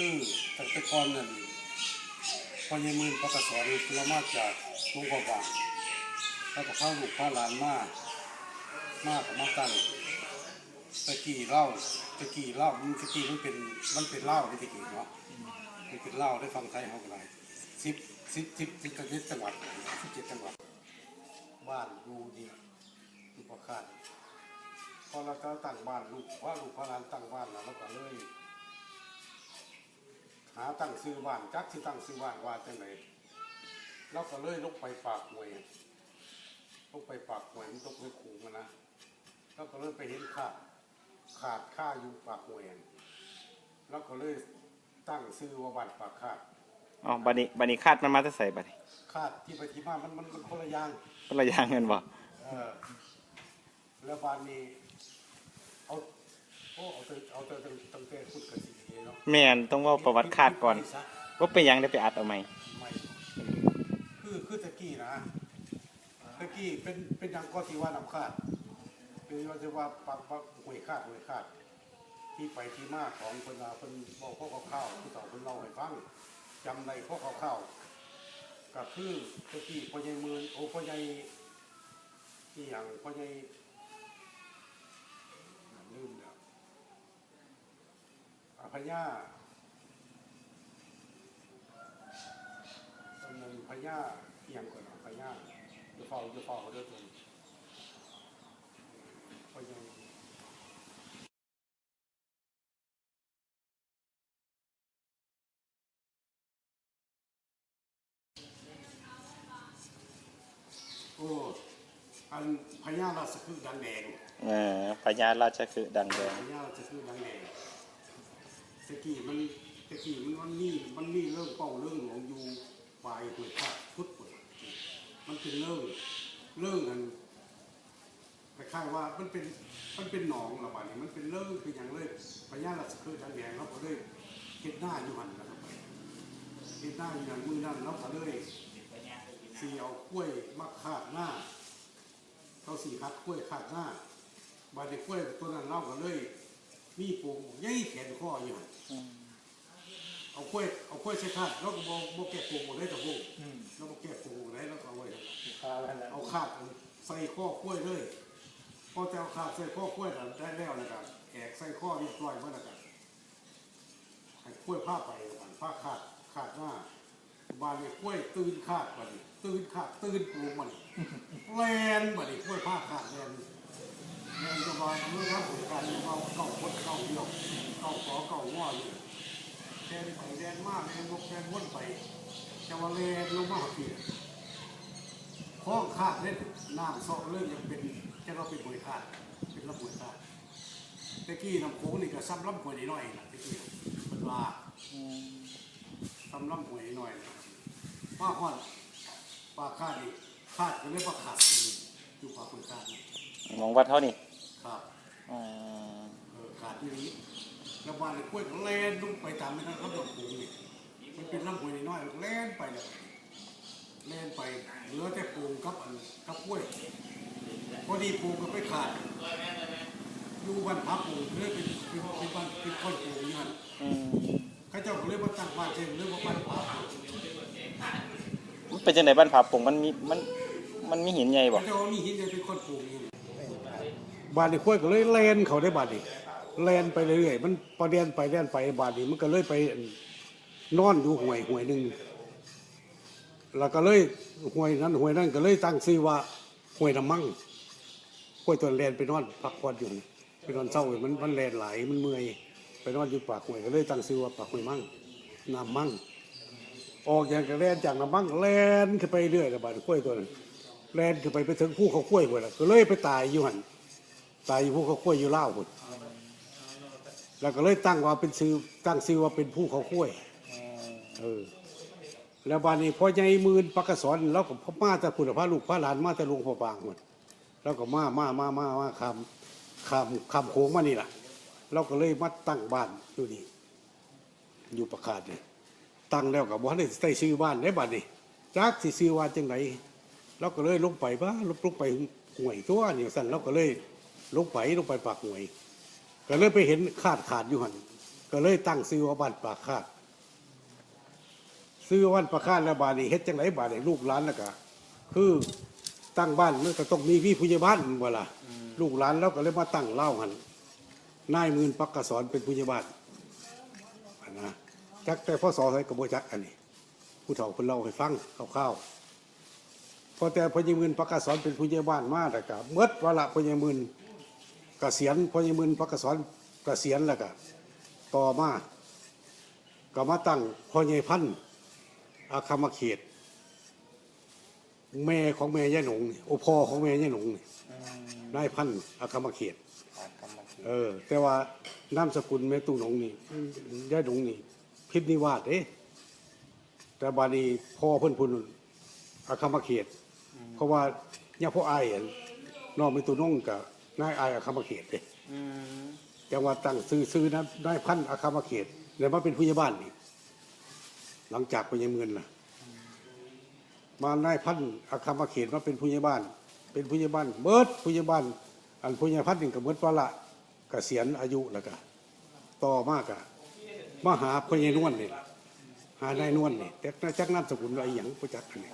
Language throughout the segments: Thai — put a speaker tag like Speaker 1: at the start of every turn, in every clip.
Speaker 1: คือตั้งแต่ก่อนนั่นพอยมือประกสอนเรามาจากหลวงพ่อบางแล้วก็เข้าลูกเข้าหลานมามากับมาตั้งตะกี้เล่าตะกี้เล่ามันตะกี้มันเป็นมันเป็นเล่าในตะกี้เนาะมันเป็นเล่าได้ฟังไทยเขากันไรสิบสิบสิบสิบเจ็ดจังหวัดสิบเจ็ดจังหวัดบ้านอยู่ดีอยู่ประคาดพอเราตั้งบ้านลูกว่าลูกพระหลานตั้งบ้านแล้วก็เลยาตั้งซื้อบ้านจักที่ตั้งซื้อบ้านว่าจังไหนเราก็เลยลงไปปากหวยลงไปปากหวยมันตกไปขู่มันนะเราก็เลยไปเห็นขาดขาดค่าอยู่ปากหวยเราก็เลยตั้งซื้อว่าบ้านปากขาด
Speaker 2: อ๋อบัดนี้บัดนี้คาดมันมาจะใส่บัดนี้
Speaker 1: ขาดที่ไปที่มามันมันมันคนละอย่าง
Speaker 2: เป็นระยางเงินบ่
Speaker 1: เออแล้วบ้านนี้เอาโอ้เอาแต่เอาแต่ตั้งตั้งแต่พูดกันสิเนาะ
Speaker 2: แม่นต้องเว่าประวัติคาดก่อนว่าเป็นหยังได้ไปอัดเอาไหม
Speaker 1: คือคือตะกี้นะตะกี้เป็นเป็นดังก็ที่ว่าน้ำคาดคือว่าจะว่าปักปักหวยคาดหวยคาด ที่ไปที่มาของคนลาคนบอกพวกข้าวๆที่ต่อคนเล่าให้ฟังจำในพวกข้าวๆก็คือตะกี้พ่อใหญ่มือโอ้พ่อใหญ่ที่อย่างพ่อใหญ่ลืมแล้วอา พญาตอนนั้นพญาเอียงก่อนนะพญาจะเฝ้าจะเฝ้าเขาด้วยตัวพ่อใหญ่โอ้อันพญาราชคือดังแดง
Speaker 2: เออพญาราชคือดังแดง
Speaker 1: พญาราชคือดังแดง ตะกี้มันตะกี้มันมันมีมันมีเรื่องเป้าเรื่องหลวงอยู่ปลายหัวขาดพุทธเปิดมันเป็นเรื่องเรื่องกันคล้ายๆว่ามันเป็นมันเป็นหนองระบาดนี่มันเป็นเรื่องคืออย่างเลยพญาราชคือดังแดงเราก็เลยเห็ดหน้าอยู่หันนเข้าไปเห็ดหน้าอยู่อย่างมือนั่นเราก็เลยสีเอากล้วยมาคาดหน้าเขาสีคัดกล้วยขาดหน้าบาดในกล้วยตัวนั้นเล่ากันเลย มีปงใหญ่แขนข้ออยู่หั่นเอากล้วยเอากล้วยใช้ขาดแล้วก็บอกบอกแกะปงหมดได้แต่พวกแล้วบอกแกะปงหมดได้แล้วก็เอาไว้เอาขาดใส่ข้อกล้วยเลยพอจะเอาขาดใส่ข้อกล้วยน่ะได้แล้วนะครับแอกใส่ข้อเรียบร้อยเมื่อนะครับให้กล้วยผ้าไปกันผ้าขาดขาดหน้าบานเลยกล้วยตื่นขาดบัดนี้ตื่นขาดตื่นปูมันแลนบัดนี้กล้วยผ้าขาดแลน แลนจะบาเมื่อครับผมการเมาเก่าคนเก่าเดียวเก่าขอเก่าง้ออยู่แลนไปแลนมากแลนลกแลนวนไปจะว่าแลนลงมาหาพี่ข้องขาดเล่นน้ำซอกเริ่มยังเป็นแค่เราเป็นหวยขาดเป็นลำหวยขาดตะกี้น้ำโขงนี่ก็ซ้ำลำหวยนิดหน่อยนะตะกี้มันว่าทำลำหวยหน่อยป้าขอนปลาคาดนี่คาดก็เรียกว่าขาดอยู่ปลาคนคาด
Speaker 2: มองวัดเท่านี้
Speaker 1: ขาด
Speaker 2: อืม
Speaker 1: เออขาดที่นี้แล้วบ้านในกล้วยก็แล่นลงไปตามไม่ทันลำดอกปูนี่มันเป็นลำหวยน้อยๆแล่นไปเลยแล่นไปเหลือแต่ปูกับอันกับกล้วยพอดีปูก็ไปขาดอยู่บ้านพักปูเลยเป็นเป็นเป็นบ้านเป็นก้อนปูนี่มัน
Speaker 2: อืม
Speaker 1: เข้าเจ้าก็เลยมาตั้งบ้านเช่นเรื่องว่าบ้านพัก
Speaker 2: มันเป็นจังไดบ้านผาปงมันมีมันมันมีหินใหญ่บ่
Speaker 1: เขาเจ้าว่ามีหินเลยเป็นก้อนปูนี่ บาดนี่ค่อยก็เลยแลนเขาได้บาดนี่แลนไปเรื่อยๆมันพอเดียนไปเดียนไปบาดนี่มันก็เลยไปนอนอยู่ห่วยห่วยหนึ่งแล้วก็เลยห่วยนั้นห่วยนั้นก็เลยตั้งชื่อว่าห่วยน้ำมั่งห่วยตัวแลนไปนอนพักผ่อนอยู่ไปนอนเศร้าอยู่มันมันแลนไหลมันเมื่อยไปนอนอยู่ปากห่วยก็เลยตั้งชื่อว่าปากห่วยมั่งน้ำมั่งออกอย่างก็แลนจากน้ำมั่งแลนขึ้นไปเรื่อยแล้วบาดนี่ห่วยตัวนั้นแลนขึ้นไปไปถึงภูเขาห้วยห่วยแล้วก็เลยไปตายอยู่หัน ตายอยู่ภูเขาข้วยอยู่เล่าวพุ่นแล้วก็เลยตั้งว่าเป็นชื่อตั้งชื่อว่าเป็นผู้เขาข้วย เออ แล้วบานนี้พอใหญ่หมื่นปักกะสอนแล้วก็พ่อมาแต่พุ่นพระลูกพระหลานมาแต่หลวงพ่อบางหมดแล้วก็มามามามามาคำคำคำโค้งมานี่ล่ะเราก็เลยมาตั้งบ้านอยู่นี่อยู่ประคาดนี่ตั้งแล้วกับว่าได้ใส่ชื่อบ้านได้บ้านนี่จักสิชื่อว่าจังไหนเราก็เลยลงไปบ้าลงลงไปห่วยตัวนี่สั่นเราก็เลย ลงไปลงไปปากหวย ก็เลยไปเห็นขาดขาดอยู่หันก็เลยตั้งซื้อว่าบ้านปากคาดซื้อว่าบ้านปากคาดแล้วบาดนี้เฮ็ดจังไดบาดนี้ลูกหลานแล้วก็คือตั้งบ้านมันก็ต้องมีพี่ผู้ใหญ่บ้านบ่ล่ะลูกหลานแล้วก็เลยมาตั้งเล่าหันนายมื่นปักกะสอนเป็นผู้ใหญ่บ้านอันนะจักแต่พ่อสอใส่กระโบจักอันนี้ ผู้เฒ่าคนเล่าให้ฟังคร่าวๆพอแต่พญมื่นปักกะสอนเป็นผู้ใหญ่บ้านมาแต่ก็เมื่อวละพญมื่นเกษียณพญมื่นปักกะสอนเกษียณแล้วก็ต่อมาก็มาตั้งพ่อใหญ่พันธุ์อาคามเขต แม่ของแม่ย่าหนงนี่โอพ่อของแม่ย่าหนงนี่
Speaker 2: อืม
Speaker 1: นายพันธุ์อาคามเขต
Speaker 2: ขาดกรรมสิทธิ์
Speaker 1: เออ แต่ว่านามสกุลแม่ตู้หนงนี่ย่าหนงนี่ พิษนิวาสเด้แต่บานี้พ่อเพิ่นพุ่นอาคามเขต เพราะว่าเนี่ยพ่ออายอะน้องแม่ตู้หนงกับ นายอายอาคามเขตเด้
Speaker 2: อืม
Speaker 1: จังหวัดตั้งซื้อซื้อนะนายพันธุ์อาคามเขตแล้วมาเป็นผู้ใหญ่บ้านนี่หลังจากไปยังเมืองล่ะ มานายพันธุ์อาคามเขตมาเป็นผู้ใหญ่บ้าน เป็นผู้ใหญ่บ้านเบิดผู้ใหญ่บ้าน อันผู้ใหญ่พันธุ์นี่ก็เบิดว่าละเกษียณอายุแล้วก็ต่อมากอะมาหาผู้ใหญ่นวลนี่ล่ะหานายนวลนี่แต่จักนามสกุลว่าอหย่างผู้จักอันนี้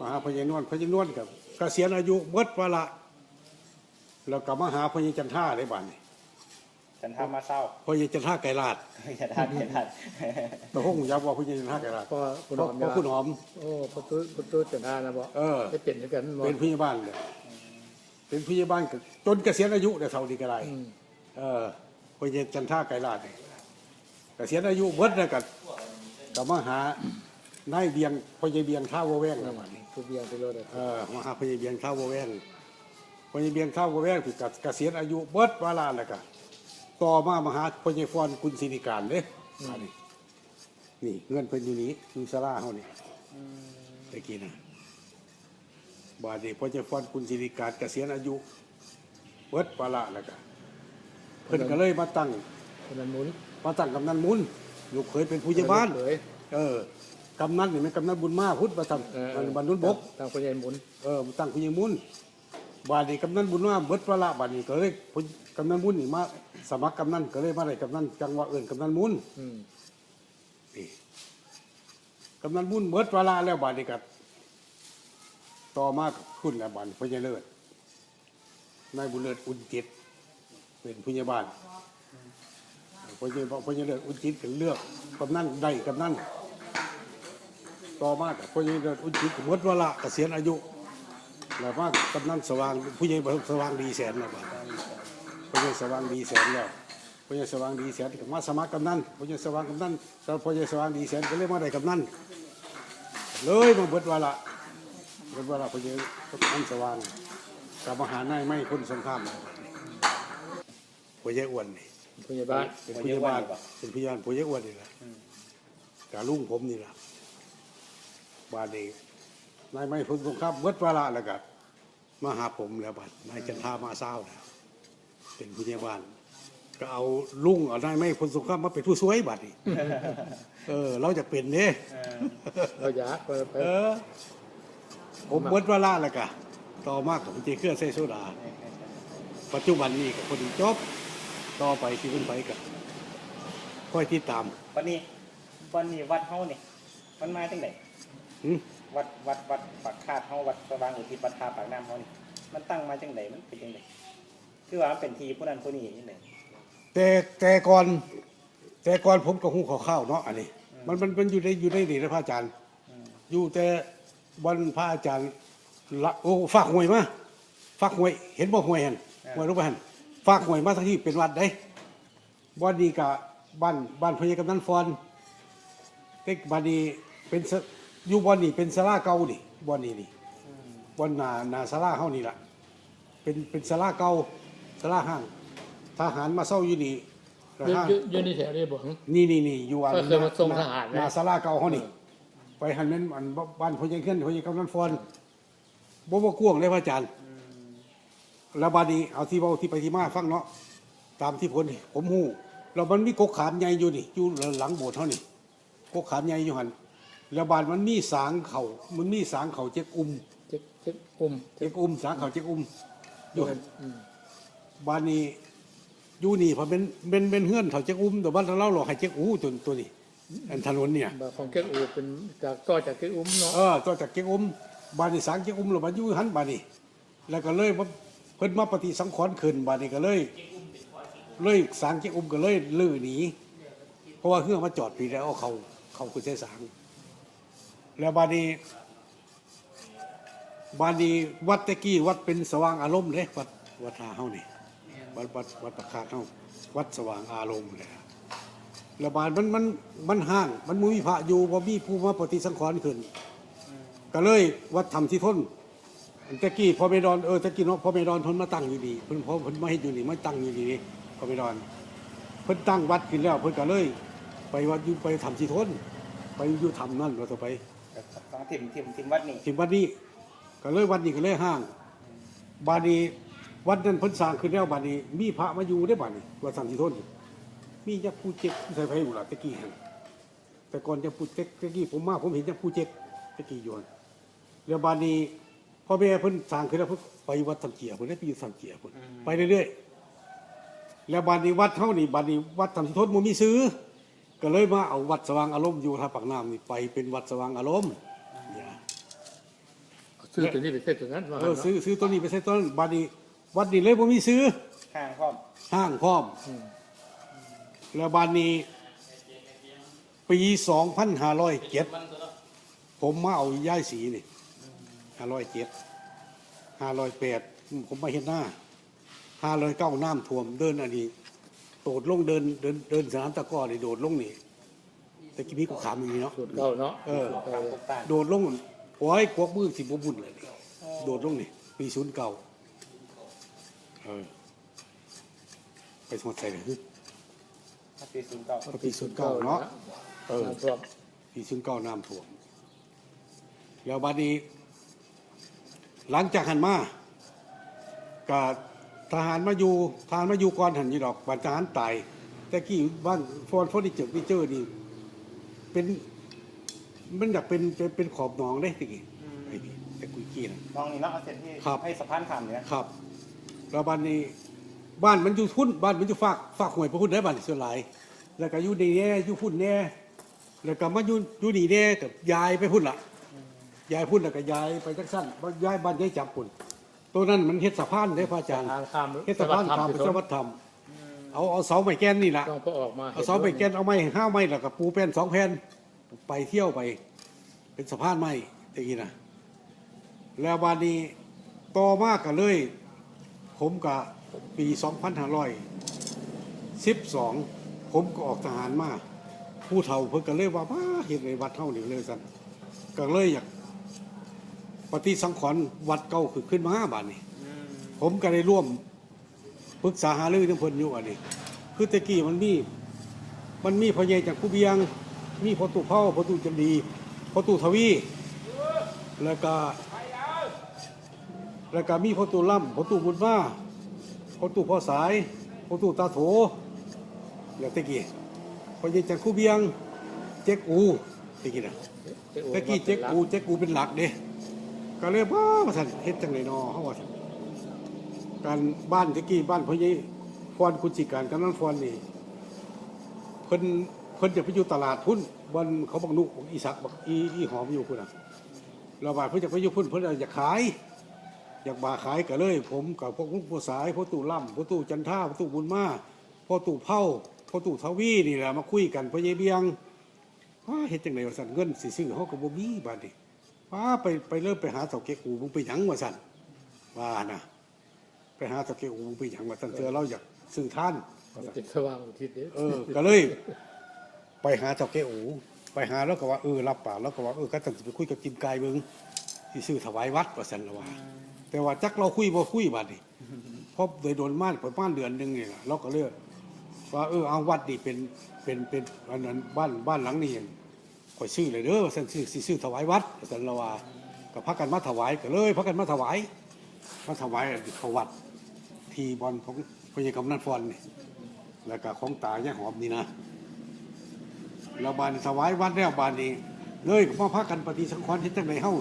Speaker 1: มาหาผู้ใหญ่นวลผู้ใหญ่นวลกับเกษียณอายุเบิดว่าละแล้วก็มาหาผู้ใหญ่จันท่าได้บ้านนี่
Speaker 2: ฉันทำมาเศร้า
Speaker 1: ผู้ใหญ่จันท่าไก่ลาด
Speaker 2: อย่าทันอย่าทัน
Speaker 1: แต่ห้องยับว่าผู้ใหญ่จันท่าไก่ลาด
Speaker 3: พอคุณ
Speaker 1: เพ
Speaker 3: ห
Speaker 1: ราะ
Speaker 3: อม
Speaker 1: เพราะคุณหอม
Speaker 3: โอ้ประตูประตูจันทานะบ่
Speaker 1: เออ
Speaker 3: ได้เปลี่ยนด้วยกันบ่
Speaker 1: เป็นผู้ใหญ่บ้านเลยเป็นผู้ใหญ่บ้านก็จนเกษียณอายุแต่เท่านี้ก็ได้
Speaker 3: อืม
Speaker 1: เออพอเย็นจันท่าไกรลาดนี่เกษียณอายุเบิดแล้วก็ก็มาหานายเบียงพอเยเบียงท่าวแวงแล้วบัดนี้
Speaker 3: ทุเบียงไปโลดเลย
Speaker 1: เออมาหาพอเยเบียงท่าวแวงพอเยเบียงท่าวแวงที่กเกษียณอายุเบิดวาลาแล้วก็ต่อมามาหาพอเยฟอนกุลศิริการเด้อันนี้นี่เงินเพิ่นอยู่นี้อยู่ศาลาเฮานี่ตะกี้นะบาดนี้พอเยฟอนกุลศิริการเกษียณอายุเบิดวาลาแล้วก็เพิ่นก็เลยมาตั้ง
Speaker 3: คนนั้นหมุน
Speaker 1: มาตั้งกำนันมุนลูกเคยเป็นผู้ใหญ่บ้าน
Speaker 3: เผย
Speaker 1: เออ กำนันนี่มันกำนันบุญมาพุทธประทับ
Speaker 3: เออ
Speaker 1: มันบรรนุนบก
Speaker 3: ทางคนใหญ่หมุน
Speaker 1: เออมาตั้งผู้ใหญ่มุนบาดนี้กำนันบุญมาเบิดประละบาดนี้ก็เลยผู้กำนันมุนนี่มาสมัครกำนันก็เลยมาได้กำนันจังหวะเอื่นกำนันมุน
Speaker 3: อืม
Speaker 1: นี่กำนันมุนเบิดประละแล้วบาดนี้ก็ต่อมาขึ้นแล้วบาดนี้ผู้ใหญ่เลิศนายบุญเลิศอุ่นจิต เป็นผู้ใหญ่บ้านผู้ใหญ่ผู้ใหญ่เลิศอุ่นจิตก็เลือกกำนันได้กำนัน ต่อมากับผู้ใหญ่เดินอุจิตหมดเวลาเกษียณอายุแล้วมากำนันสว่างผู้ใหญ่สว่างดีแสนแล้วบัดผู้ใหญ่สว่างดีแสนแล้วผู้ใหญ่สว่างดีแสนก็มาสมัครกำนันผู้ใหญ่สว่างกำนันแต่ผู้ใหญ่สว่างดีแสนก็เลยมาได้กำนันเลยมาเบิดเวลาเบิดเวลาผู้ใหญ่กำนันสว่างกับมหานายไม่พ้นสงครามแล้วบัดนี้ผู้ใหญ่อ้วนนี่
Speaker 3: ผู้ใหญ่บ้าน
Speaker 1: เป็นผู้ใหญ่บ้านเป็นผู้ใหญ่บ้านผู้ใหญ่อ้วนนี่แหละกาลุงผมนี่แหละ บาดนี้นายไม่พ้นสงครามเบิดวาระแล้วก็มาหาผมแล้วบัดนายจันทามาเศร้าแล้วเป็นผู้ใหญ่บ้าน ก็เอาลุงเอานายไม่พ้นสงครามมาเป็นผู้ช่วยบัดนี้เออ เราจะเป็นเนี่ย
Speaker 3: เราอยากไปไป
Speaker 1: เออ ผมเบิดวาระแล้วก็ต่อมากผมจะเคลื่อนเซโซดา ปัจจุบันนี้กับคนจบต่อไปที่ขึ้นไปกับค่อยติดตาม
Speaker 2: วันนี้วันนี้วัดเฮานี่มันมาจังได
Speaker 1: หึ
Speaker 2: วัดวัดวัดปากคาดเฮาวัดสว่างอุทิศวัดท่าปากน้ำเฮานี่มันตั้งมาจังไดมันเป็นจังไดคือว่ามันเป็นทีผู้นั้นผู้นี้นี่เลย
Speaker 1: แต่แต่ก่อน แต่ก่อนผมกับหูข้าวๆเนาะอันนี้มันมันมันอยู่ในอยู่ในนี่นะพระอาจารย์อยู่แต่วันพระอาจารย์ละโอ้ฝากหวยมาฝากหวย เห็นบ่หวยหันหวยรูปหันฝากหวยมาทั้งที่เป็นวัดได้วันนี้กับบ้านบ้านพญากำนันฟอนเต็กบ้านนี้เป็นส อยู่บ้านนี้เป็นศาลาเก่านี่บ้านนี้นี่บ้านนานาศาลาเฮานี่ล่ะ เป็นเป็นศาลาเก่าศาลาห้างทหารมาเศร้าอยู่นี่แล้ว
Speaker 3: อยู่
Speaker 1: ห้าง
Speaker 3: อยู่อยู่ในแถวนี้บ่หึ
Speaker 1: นี่นี่นี่อยู่อัน
Speaker 3: ก็เคยมาส่งทหารไหม
Speaker 1: นาศาลาเก่าเฮานี่ ไปหันนั้นอันบ้านพญาเขึ้นพญากำนันฟอนบ่บ่กวางเลยพระอาจารย์ แล้วบาดนี้เอาที่เว้าที่ไปที่มาฟังเนาะตามที่ผลผมฮู้แล้วมันมีกกขามใหญ่อยู่นี่อยู่หลังโบสถ์เฮานี่กกขามใหญ่อยู่หั่น แล้วบาดมันมีสางเขามันมีสางเขาเจ็กอุ้ม
Speaker 3: เจ็กเจ็กอุ้ม
Speaker 1: เจ็กอุ้ม สางเขาเจ็กอุ้มอยู่หั่น
Speaker 3: อืม
Speaker 1: บาดนี้อยู่นี่พอเป็นเป็นเป็นเฮือนเขาเจ๊กอุ้มแต่บ้านเราหลอกให้เจ๊กอู้ตัวตัวนี้อันถนนเนี่ย
Speaker 3: แบบของเก๊กอูเป็นจากต่อจากเก๊กอุ้มเนาะ
Speaker 1: เออตัวจากเจ๊กอุ้มบ้านนี่สร้างเจ๊กอุ้มเรามาอยู่หันบ้านนี่แล้วก็เลยว่าเพิ่นมาปฏิสังขรณ์ขึ้นบ้านนี่ก็เลย เลยสร้างเจ๊กอุ้มก็เลยลื้อหนีเพราะว่าเครื่องมาจอดปีแล้วเอาเขาเขาคือใช้สร้าง แล้วบ้านนี้บ้านนี้วัดตะกี้วัดเป็นสว่างอารมณ์เลยวัดวัดท่าเฮานี่วัดวัดวัดประคาเท่าวัดสว่างอารมณ์เลยครับระบาดมันมันมันห้าง มันมุ้ยพระอยู่บ่มีผู้มาปฏิสังขรณ์ขึ้นก็เลยวัดธรรมที่ทนอันตะกี้พอเมดอนเออตะกี้เนาะพอเมดอนเพิ่นมาตั้งอยู่ดีเพิ่นพอเพิ่นมาเฮ็ดอยู่นี่มาตั้งอยู่ดีนี่พอเมดอน เพิ่นตั้งวัดขึ้นแล้วเพิ่นก็เลย ไปวัดอยู่ไปธรรมที่ทน ไปอยู่ธรรมนั่นว่าต่อไป
Speaker 2: ต้องทิมทิมทิมวัดนี่
Speaker 1: ถึงวัดนี้ก็เลยวัดนี้ก็เลยห้าง บาดนี้วัดนั้นเพิ่นสร้างขึ้นแล้วบาดนี้มีพระมาอยู่ได้บาดนี้วัดสัมสิทนมียักษ์ผู้เจ็กใส่ไผอยู่ล่ะตะกี้หั่นแต่ก่อนจะผู้เจ็กตะกี้ผมมาผมเห็นยักษ์ผู้เจ็กตะกี้อยู่หั่นแล้วบาดนี้พ่อแม่เพิ่นสร้างขึ้นแล้วเพิ่นไปวัดสัมเจียเพิ่นได้ไปอยู่สัมเจียเพิ่นไปเรื่อยๆแล้วบาดนี้วัดเฮานี่บาดนี้วัดสัมสิทนบ่มีซื้อ ก็เลยมาเอาวัดสว่างอารมณ์อยู่ท่าปากน้ำนี่ไปเป็นวัดสว่างอารมณ์เนี่ย
Speaker 3: ซื้อตัวนี้ไปเส้นตัวนั้นมา
Speaker 1: เออซื้อซื้อตัวนี้ไปใส่ตัวนั้นบัดนี้วัดนี้เลยบ่มีซื้อ
Speaker 2: ข้างพร้อม
Speaker 1: ห้างพร้อม
Speaker 3: ม
Speaker 1: แล้วบัดนี้ ปี2507ผมมาเอาย้ายสีนี่507 508ผมมาเฮ็ดหน้า509น้ำท่วมเดินอันนี้ โดดลงเดินเดินเดินสนามตะกร้อนี่โดดลงนี่ตะกี้มีกูขามอย่างนี้เนาะ
Speaker 3: สูตรเก่าเนาะ
Speaker 1: เออ
Speaker 2: ข้างพวกต้าน
Speaker 1: โดดลงโอ้ยกวกมือสิบบุญเลยนี่โดดลงนี่ปีศูนย์เก่าเออไปสมัครใจเลย
Speaker 2: ปีศูนย์เก้า
Speaker 1: ปีศูนย์เก่าเนาะเออ
Speaker 3: น้ำท่วม
Speaker 1: ปีศูนย์เก่าน้ำท่วมแล้วบัดนี้ หลังจากหันมาก็ ทหารมาอยู่ทหารมาอยู่ก่อนหันอยู่ดอกบัดทหารตายแต่กี้บ้านฟอนฟอนิเจอร์นิเจอร์นี่เป็นมันอยากเป็นเป็นเป็นขอบหนองได้ตะกี้ไอ้นี่แต่กุยกี้นะ
Speaker 2: น้องนี่เนาะเอาเสร็จที่
Speaker 1: ครับ
Speaker 2: ให้สะพานข้ามเนี่ย
Speaker 1: ครับแล้วบ้านนี้บ้านมันอยู่พุ่นบ้านมันอยู่ฝากฝากหวยพระคุณได้บ้านส่วนหลายแล้วก็อยู่ในแน่อยู่พุ่นแน่แล้วก็มาอยู่อยู่นี่แน่กับยายไปพุ่นละยายพุ่นแล้วก็ยายไปจักสั้นบ้านยายบ้านยายจับพุ่น ตัวนั้นมันเฮ็ดสะพานได้พระอาจารย์
Speaker 3: ทางข้าม
Speaker 1: เฮ็ดสะพานข้ามไปสวัสดิ์ธรรมเอาเอาเสาไม้แก้นนี่ล่ะ
Speaker 3: ต้องพอออกมา
Speaker 1: เอาเสาไม้แก้นเอาไม้ห้าไม้แล้วก็ปูแผ่นสองแผ่นไปเที่ยวไป เป็นสะพานไม้ตะกี้นะแล้ววันนี้ต่อมาก็เลย ผมกับปี2512ผมก็ออกทหารมาผู้เฒ่าเพิ่นก็เลยว่ามาเห็นในวัดเท่านี้เลยสั่นก็เลยอยาก ปฏิสังขรณ์วัดเก่าคือขึ้นมาบาดนี้ผมก็ได้ร่วมปรึกษาหารือทั้งเพิ่นอยู่อันนี้ คือแตะกี้มันมี มันมีพ่อใหญ่จากผู้เบียง มีพ่อตู่เผาพ่อตู่จันดีพ่อตู่ทวี แล้วก็ แล้วก็มีพ่อตู่ล่ำพ่อตู่บุญมาพ่อตู่พ่อสายพ่อตู่ตาโถแล้วแตะกี้พ่อใหญ่จากผู้เบียง เจ๊กอูแตะกี้นะตะกี้เจ๊กอูเจ๊กอูเป็นหลักเด้ ก็เลยว่ามาสันเฮ็ดจังไดนอเฮาว่าซั่นการบ้านตะกี้บ้านพ่อใหญ่ฟอนกุณจิการกำนันฟอนนี่เพิ่นเพิ่นจะไปอยู่ตลาดพุ่นบนเขาบักนุกอีสักบักอีอีหอมอยู่พุ่นน่ะเราว่าเพิ่นจะไปอยู่พุ่นเพิ่นอยากขาย อยากบาขายก็เลย ผมกับพวกมุกผู้สายพ่อตู่ล่ำพ่อตู่จันท่าพ่อตู่บุญมาพ่อตู่เผาพ่อตู่ทวีนี่แหละมาคุยกันพ่อใหญ่เบียงว้าเฮ็ดจังไดว่าสั่นเงินสิซื้อเฮาก็บ่มีบาดนี้ ว้าไปไปเริ่มไปหาเสาเกะอูมึงไปหยังว่าสั่นว่านะไปหาเสาเกะอูมึงไปหยังว่าสั่นเธอเราอยากซื้อท่านว่าซั่น
Speaker 3: ติดสว่างอุทิศเด้
Speaker 1: เออก็เลย ไปหาเสาเกะอูไปหาแล้วก็ว่าเออรับปากแล้วก็ว่าเออก็ต้องสิไปคุยกับกิมกายเบิ่งสิซื้อถวายวัดว่าสั่นละว่าแต่ว่าจักเราคุยบ่คุยบาดนี้เพราะโดยโดนมาประมาณเดือนหนึงนี่ล่ะเราก็เลยว่าเออเอาวัดนี่เป็นเป็นเป็นอันนั้นบ้านบ้านหลังนี้ ข่อยซื้อเลยเด้อว่าซั่นซื้อสิซื้อถวายวัดว่าซั่นละว่าก็พากันมาถวายก็เลยพากันมาถวายมาถวายเขาวัดทีบอลของพญากำนันฟอนนี่แล้วก็ของตาย่หอมนี่นะแล้วบานถวายวัดแล้วบานนี้ เลยก็มาพากันปฏิสังขรณ์เฮ็ดจังไดเฮ้า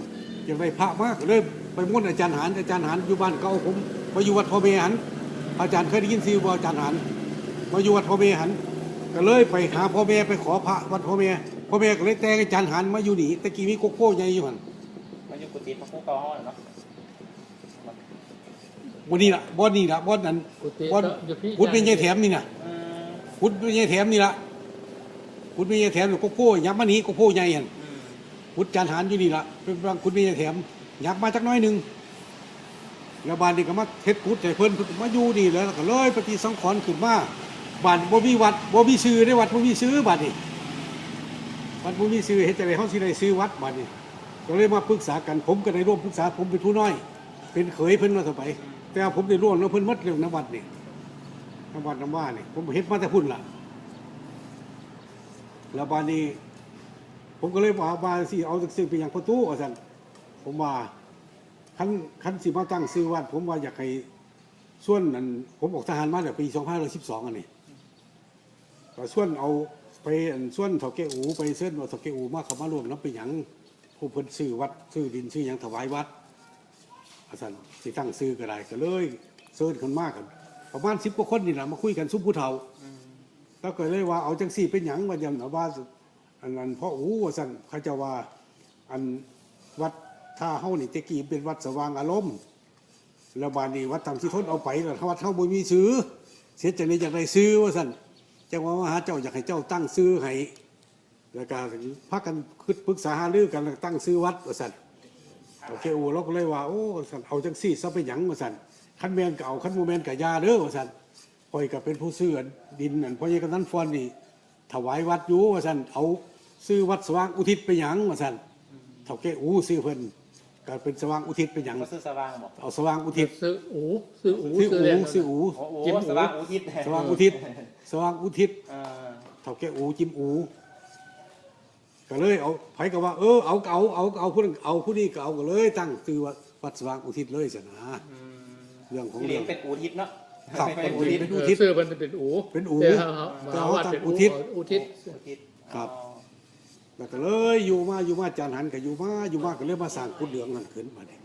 Speaker 1: อย่างไรพระมากเลยไปมุ่นอาจารย์หานอาจารย์หานอยู่บ้านเก่าผมไปอยู่วัดพ่อเมหันอาจารย์เคยได้ยินชื่อบ่อาจารย์หานมาอยู่วัดพ่อแม่หันก็เลยไปหาพ่อแม่ไปขอพระวัดพ่อแม่ พ่อแม่ก็เลยแต่งอาจารย์หันมาอยู่นี่ตะกี้มีโกโก้ใหญ่อยู่หัน
Speaker 2: มันอยู่กุฏิพระผู้เก่าห้องเนาะ
Speaker 1: บ่นี่ล่ะบ่นี่ล่ะบ่นั้น
Speaker 3: กุฏิ
Speaker 1: บ่
Speaker 3: ก็อยู่พี่
Speaker 1: พุทธเป็นยายแถมนี่น่ะ
Speaker 2: อืม
Speaker 1: พุทธเป็นยายแถมนี่ล่ะพุทธเป็นยายแถมโกโก้ยับมานี่โกโก้ใหญ่หัน
Speaker 2: อืม
Speaker 1: พุทธจานหารอยู่นี่ล่ะเป็นบางคุณเป็นยายแถมยับมาจักหน้อยหนึงแล้วบ้านนี้ก็มาเฮ็ดกุฏให้เพิ่นเพิ่นก็มาอยู่นี่แล้วก็เลยปฏิสังขรณ์ขึ้นมาบ้านบ่มีวัดบ่มีชื่อได้วัดบ่มีชื่อบัดนี้ วัดบุมีซื้อเฮ็ดจังไดเฮาสิได้ซื้อวัดบัดนี้ก็เลยมาปรึกษากันผมก็ได้ร่วมปรึกษาผมเป็นผู้น้อย เป็นเขยเพิ่นว่าต่อไปแต่ว่าผมได้ร่วมแล้วเพิ่นหมดเรื่องนวัดนี่นวัดน้ำว่านี่ผมเฮ็ดมาแต่พุ่นล่ะ แล้วบัดนี้ ผมก็เลยว่าว่านสิเอาจักซื้อไปอย่างประตูว่าซั่นผมว่าคันคันสิมาตั้งซื้อวัด ผมว่าอยากให้ส่วนนั้นผมออกทหารมาแต่ปี2512อันนี้ก็ส่วนเอา ไปอันส่วนเถาแก่อูไปเส้นว่าเถาแก่อูมาเขามารวมน้ำไปหยังผู้เพิ่นซื้อวัดซื้อดินซื้อหยังถวายวัดอาสันสิตั้งซื้อก็ได้ก็เลยเซิร์นคนมากกันประมาณสิบกว่าคนนี่แหละมาคุยกันซุ้มผู้เฒ่าแล้วก็เลยว่าเอาจังสี่เป็นหยังว่าจำนะว่าอันนั้นพ่ออูว่าสั่นเขาจะว่าอันวัดท่าเฮ้านี่ตะกี้เป็นวัดสว่างอารมณ์แล้วบานนี้วัดธรรมที่ทนเอาไปแล้ววัดเฮาบ่มีซื้อเสียใจในอยากได้ซื้อว่าสั่น จังว่ามหาเจ้าอยากให้เจ้าตั้งซื้อให้แล้วก็พักกันคิดปรึกษาหารือกันตั้งซื้อวัดว่าสันโอเคโอ้เราก็เลยว่าโอ้สันเอาจังสี่ซะไปหยังว่าสันคันแมนก็เอาคันโมแมนก็อยาเด้อว่าสันคอยก็เป็นผู้ซื้อดินนั่นเพราะยังกันนั้นฟอนนี่ถวายวัดอยู่ว่าซั่นเอาซื้อวัดสว่างอุทิศไปหยังว่าซั่นเท่าแก่อูซื้อเพิ่น ก็เป็นสว่างอุทิศไปหยัง
Speaker 2: ก็ซื้อสว่างบอก
Speaker 1: เอาสว่างอุทิศ
Speaker 3: ซื้ออูซื้ออู
Speaker 1: ซื้อ
Speaker 3: ซื้อ
Speaker 1: อู
Speaker 3: แรง
Speaker 1: ซื้ออู
Speaker 2: โอ้โห
Speaker 3: จิ้ม
Speaker 2: สว่างอุทิศ
Speaker 1: สว่างอุทิศสว่างอุทิศ
Speaker 2: เออ
Speaker 1: เท่าแก่อูจิ้มอูก็เลยเอาไผก็ว่าเออเอาก็เอาเอาก็เอาผู้นั้นเอาผู้นี้ก็เอาก็เลยตั้งชื่อว่าวัดสว่างอุทิศเลยสินะ
Speaker 2: อืม
Speaker 1: เรื่องของ
Speaker 2: ที่
Speaker 1: เรื่
Speaker 2: เลี้
Speaker 1: อยง
Speaker 2: งเป็นอุทิศเนาะ
Speaker 1: ครับ
Speaker 2: เป็นอุทิศ
Speaker 1: เป็น
Speaker 3: เอ
Speaker 1: อุ
Speaker 3: อ
Speaker 1: ทิศ
Speaker 3: ซื้อมันเป็นอู
Speaker 1: เป็นอู
Speaker 3: แต่มา
Speaker 1: แต่
Speaker 3: มา
Speaker 1: เอา
Speaker 3: วัด
Speaker 1: ตั้ง
Speaker 3: เป็น
Speaker 1: อุ
Speaker 3: อู
Speaker 1: ทิศ
Speaker 3: อุทิศ
Speaker 2: อุทิศ
Speaker 1: ครับ
Speaker 2: อ๋อ
Speaker 1: แล้วก็เลยอยู่มาอยู่มาจานหันก็อยู่มาอยู่มาก็เลยมาสร้างกุดเหลืองนั่นขึ้นมาเนี่ย
Speaker 2: อืม